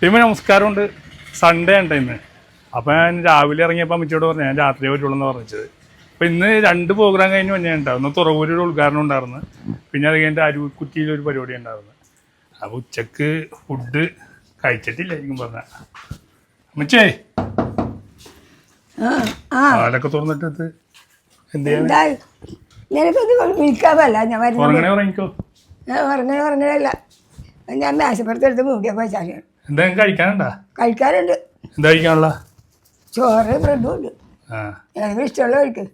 Team നമസ്കാരമുണ്ട്. Sunday ഉണ്ട് ഇന്ന്. അപ്പം ഞാൻ രാവിലെ ഇറങ്ങിയപ്പോൾ അമ്മച്ചിയോട് പറഞ്ഞു ഞാൻ രാത്രി പറ്റുള്ളൂ എന്ന് പറഞ്ഞത്. അപ്പം ഇന്ന് രണ്ട് പ്രോഗ്രാം കഴിഞ്ഞ് വന്നേ ഉണ്ടായിരുന്നു ഒരു ഉദ്ഘാടനം ഉണ്ടായിരുന്നു. പിന്നെ അത് കഴിഞ്ഞിട്ട് അരുക്കുറ്റിയിൽ ഒരു പരിപാടി ഉണ്ടായിരുന്നു. അപ്പോൾ ഉച്ചയ്ക്ക് ഫുഡ് കഴിച്ചിട്ടില്ല എനിക്കും പറഞ്ഞ. അമ്മച്ചേ തുറന്നിട്ടത് പാലൊക്കെ തുറന്നിട്ട് എന്ത്? ചെയ്യാൻ? ഞാൻ വരുന്നത് ഉറങ്ങണേ ഉറങ്ങിക്കോ. ഞാൻ ഉറങ്ങണല്ല ഞാൻ മേശപ്പുറത്തെടുത്ത് മൂടിയൊക്കെ വെച്ചാൽ എന്തെങ്കിലും കഴിക്കാനുണ്ടാ? കഴിക്കാറുണ്ട്. എന്താ കഴിക്കാനുള്ള? ചോറ് ബ്രെഡും ഉണ്ട്. ആ. എനിക്ക് ഇഷ്ടമുള്ള കഴിക്കും.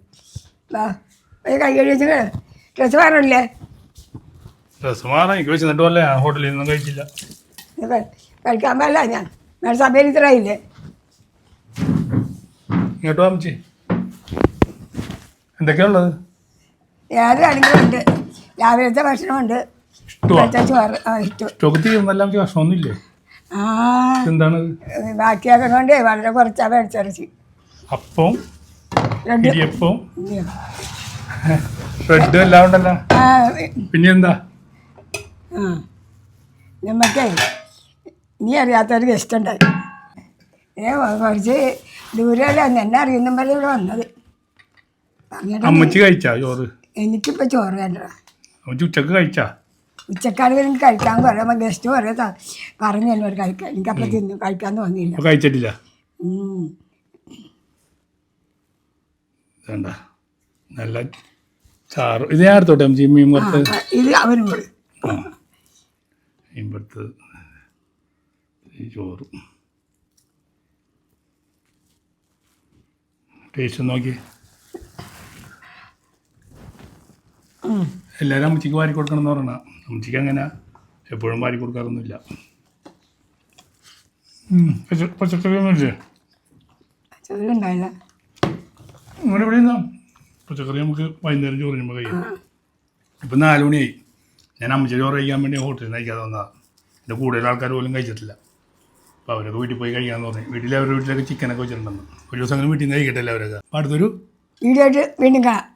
വാ ഒരു കൈ കഴിച്ച് ഡ്രസ്സ് മാറണില്ലേ? ഡ്രസ് മാറാം. എനിക്ക് വെച്ചിട്ട് പോലെ ഹോട്ടലിൽ നിന്നും കഴിക്കാൻ പാടില്ല ഞാൻ. ഞാൻ സഭയിൽ ഇത്ര ആയില്ലേ? ഇങ്ങോട്ട് വാ എന്തൊക്കെയുള്ളത് ഉണ്ട്. രാവിലത്തെ ഭക്ഷണമുണ്ട്. ചോറ്. ആ ഇഷ്ടം. സ്റ്റോക്ക് തീർന്നെല്ലാം ഭക്ഷണമൊന്നുമില്ലേ? എന്താണ്? ബാക്കിയാക്കണോണ്ടേ വളരെ കുറച്ചാ മേടിച്ചിറച്ചി അപ്പം ഇടിയപ്പം ബ്രെഡ് എല്ലാം ഉണ്ടല്ലോ. പിന്നെ എന്താ നമ്മക്കേ നീ അറിയാത്തൊരു ഗസ്റ്റ് ഉണ്ടായി ഏ കുറച്ച് ദൂരമല്ല എന്നെ അറിയുന്ന പോലെ ഇവിടെ വന്നത്. അമ്മച്ചി കഴിച്ചാ ചോറ്? എനിക്കിപ്പോ ചോറ് വേണ്ട ഉച്ചയ്ക്ക് കഴിച്ചാ? ഉച്ചക്കാട് എനിക്ക് കഴിക്കാൻ പറയാം ഗസ്റ്റ് പറയാ പറഞ്ഞു എന്നോട് കഴിക്കാൻ എനിക്ക് അപ്പം തിന്നു കഴിക്കാൻ തോന്നിയില്ല. കഴിച്ചിട്ടില്ല. വേണ്ട. നല്ല ചാറ്. ഇത് ഞാൻ എടുത്തോട്ടെ അമ്മച്ചി മീൻ ആ, ഇത് അവനും കൂടി. മീൻ ചോറ്. ടേസ്റ്റ് നോക്കി. എല്ലാവരും അമ്മച്ചിക്ക് വാരി കൊടുക്കണം എന്ന് പറയണ അമ്മച്ചിക്ക് അങ്ങനെ എപ്പോഴും വാരി കൊടുക്കാറൊന്നുമില്ല. പച്ചക്കറി ഇവിടെ നിന്നാ? പച്ചക്കറി നമുക്ക് വൈകുന്നേരം ചോറ് കഴിയുമ്പോൾ കഴിയും. ഇപ്പം നാല് മണിയായി. ഞാൻ അമ്മച്ചി ചോറ് കഴിക്കാൻ വേണ്ടി ഹോട്ടലിൽ നിന്ന് കഴിക്കാതെ വന്നതാണ് എന്റെ കൂടുതൽ ആൾക്കാർ പോലും കഴിച്ചിട്ടില്ല. അപ്പോൾ അവരൊക്കെ വീട്ടിൽ പോയി കഴിക്കാമെന്ന് പറഞ്ഞു. വീട്ടിൽ അവരുടെ വീട്ടിലൊക്കെ ചിക്കനൊക്കെ വെച്ചിട്ടുണ്ടെന്ന്. ഒരു ദിവസം അങ്ങനെ വീട്ടിൽ നിന്ന് കഴിക്കട്ടെ അവരൊക്കെ അപ്പോൾ അടുത്തൊരു വീഡിയോ വീണ്ടും കാണാം.